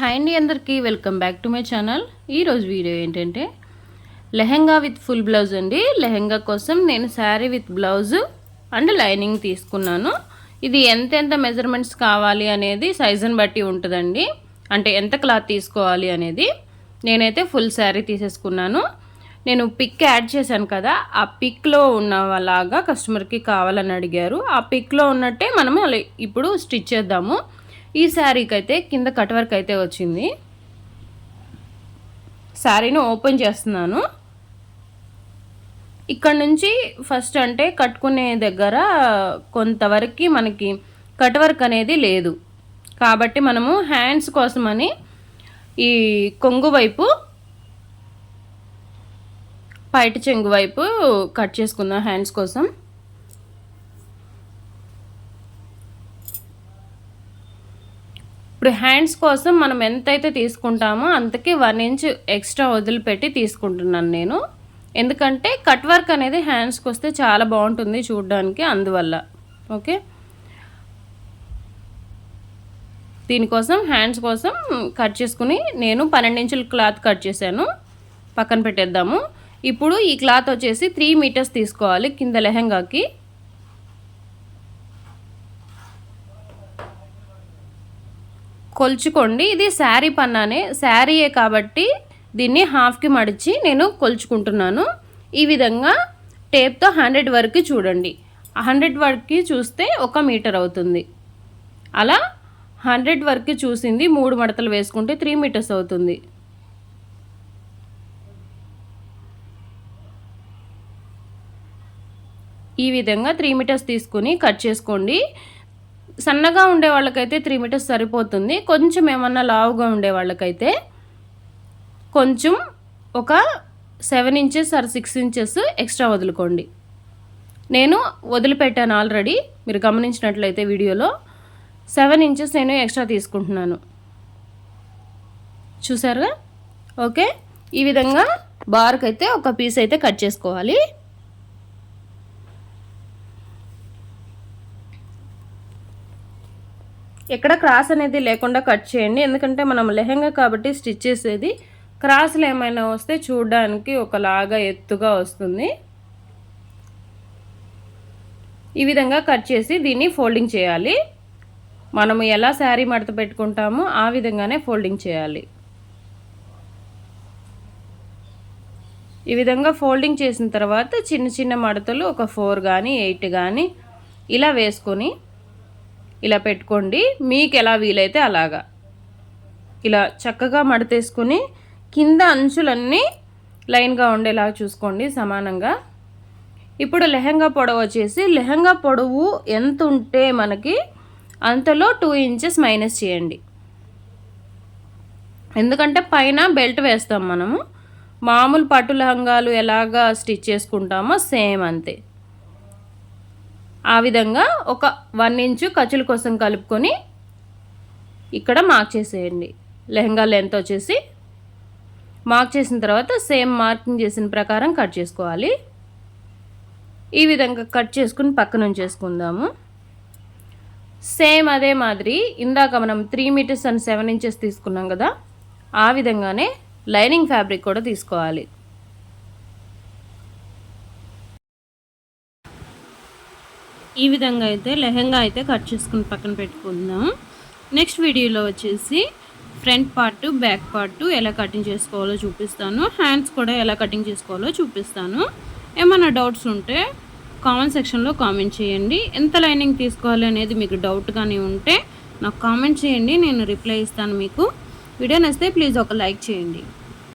Hi అండి అందరికీ. Welcome back to my channel ఈరోజు వీడియో ఏంటంటే లెహెంగా విత్ ఫుల్ బ్లౌజ్ అండి. లెహెంగా కోసం నేను sari with blouse and lining తీసుకున్నాను. ఇది ఎంతెంత మెజర్మెంట్స్ కావాలి అనేది సైజుని బట్టి ఉంటుందండి. అంటే ఎంత క్లాత్ తీసుకోవాలి అనేది నేనైతే ఫుల్ శారీ తీసేసుకున్నాను. నేను పిక్ యాడ్ చేశాను కదా ఆ పిక్లో ఉన్నలాగా కస్టమర్కి కావాలని అడిగారు. ఆ పిక్లో ఉన్నట్టే మనం ఇప్పుడు స్టిచ్ చేద్దాము. ఈ శారీకి అయితే కింద కట్ వర్క్ అయితే వచ్చింది. శారీని ఓపెన్ చేస్తున్నాను. ఇక్కడ నుంచి ఫస్ట్ అంటే కట్టుకునే దగ్గర కొంతవరకు మనకి కట్ వర్క్ అనేది లేదు. కాబట్టి మనము హ్యాండ్స్ కోసమని ఈ కొంగు వైపు పైట చెంగు వైపు కట్ చేసుకుందాం హ్యాండ్స్ కోసం. ఇప్పుడు హ్యాండ్స్ కోసం మనం ఎంతైతే తీసుకుంటామో అంతకి వన్ ఇంచ్ ఎక్స్ట్రా వదిలిపెట్టి తీసుకుంటున్నాను నేను. ఎందుకంటే కట్ వర్క్ అనేది హ్యాండ్స్కి వస్తే చాలా బాగుంటుంది చూడడానికి అందువల్ల. ఓకే? దీనికోసం హ్యాండ్స్ కోసం కట్ చేసుకుని నేను పన్నెండు ఇంచుల క్లాత్ కట్ చేశాను. పక్కన పెట్టేద్దాము. ఇప్పుడు ఈ క్లాత్ వచ్చేసి త్రీ మీటర్స్ తీసుకోవాలి కింద లెహంగాకి. కొలుచుకోండి. ఇది శారీ పన్నానే. శారీయే కాబట్టి దీన్ని హాఫ్కి మడిచి నేను కొలుచుకుంటున్నాను. ఈ విధంగా టేప్తో హండ్రెడ్ వరకు చూడండి. హండ్రెడ్ వరకు చూస్తే ఒక మీటర్ అవుతుంది. అలా హండ్రెడ్ వరకు చూసింది మూడు మడతలు వేసుకుంటే త్రీ మీటర్స్ అవుతుంది. ఈ విధంగా త్రీ మీటర్స్ తీసుకుని కట్ చేసుకోండి. సన్నగా ఉండే వాళ్ళకైతే త్రీ మీటర్స్ సరిపోతుంది. కొంచెం ఏమన్నా లావుగా ఉండే వాళ్ళకైతే కొంచెం ఒక seven inches or six inches extra వదులుకోండి. నేను వదిలిపెట్టాను ఆల్రెడీ మీరు గమనించినట్లయితే వీడియోలో. సెవెన్ ఇంచెస్ నేను ఎక్స్ట్రా తీసుకుంటున్నాను. చూసారుగా? ఓకే? ఈ విధంగా బార్కి అయితే ఒక పీస్ అయితే కట్ చేసుకోవాలి. ఎక్కడ క్రాస్ అనేది లేకుండా కట్ చేయండి. ఎందుకంటే మనం లెహెంగా కాబట్టి స్టిచ్ చేసేది క్రాసులు ఏమైనా వస్తే చూడడానికి ఒకలాగా ఎత్తుగా వస్తుంది. ఈ విధంగా కట్ చేసి దీన్ని ఫోల్డింగ్ చేయాలి. మనము ఎలా శారీ మడత పెట్టుకుంటామో ఆ విధంగానే ఫోల్డింగ్ చేయాలి. ఈ విధంగా ఫోల్డింగ్ చేసిన తర్వాత చిన్న చిన్న మడతలు ఒక ఫోర్ కానీ ఎయిట్ కానీ ఇలా వేసుకొని ఇలా పెట్టుకోండి. మీకు ఎలా వీలైతే అలాగా. ఇలా చక్కగా మడతేసుకుని కింద అంచులన్నీ లైన్గా ఉండేలాగా చూసుకోండి సమానంగా. ఇప్పుడు లెహంగా పొడవు వచ్చేసి లెహంగా పొడవు ఎంత ఉంటే మనకి అంతలో టూ ఇంచెస్ మైనస్ చేయండి. ఎందుకంటే పైన బెల్ట్ వేస్తాం మనము. మామూలు పట్టు లెహంగాలు ఎలాగా స్టిచ్ చేసుకుంటామో సేమ్ అంతే. ఆ విధంగా ఒక వన్ ఇంచు ఖర్చుల కోసం కలుపుకొని ఇక్కడ మార్క్ చేసేయండి. లెహంగా లెంత్ వచ్చేసి మార్క్ చేసిన తర్వాత సేమ్ మార్కింగ్ చేసిన ప్రకారం కట్ చేసుకోవాలి. ఈ విధంగా కట్ చేసుకుని పక్కన ఉంచేసుకుందాము. సేమ్ అదే మాదిరి ఇందాక మనం three metres and seven inches తీసుకున్నాం కదా ఆ విధంగానే లైనింగ్ ఫ్యాబ్రిక్ కూడా తీసుకోవాలి. ఈ విధంగా అయితే లెహంగా అయితే కట్ చేసుకుని పక్కన పెట్టుకుందాం. నెక్స్ట్ వీడియోలో వచ్చేసి ఫ్రంట్ పార్ట్ బ్యాక్ పార్ట్ ఎలా కటింగ్ చేసుకోవాలో చూపిస్తాను. హ్యాండ్స్ కూడా ఎలా కటింగ్ చేసుకోవాలో చూపిస్తాను. ఏమైనా డౌట్స్ ఉంటే కామెంట్ సెక్షన్లో కామెంట్ చేయండి. ఎంత లైనింగ్ తీసుకోవాలి అనేది మీకు డౌట్ కానీ ఉంటే నాకు కామెంట్ చేయండి నేను రిప్లై ఇస్తాను మీకు. వీడియో నచ్చితే ప్లీజ్ ఒక లైక్ చేయండి.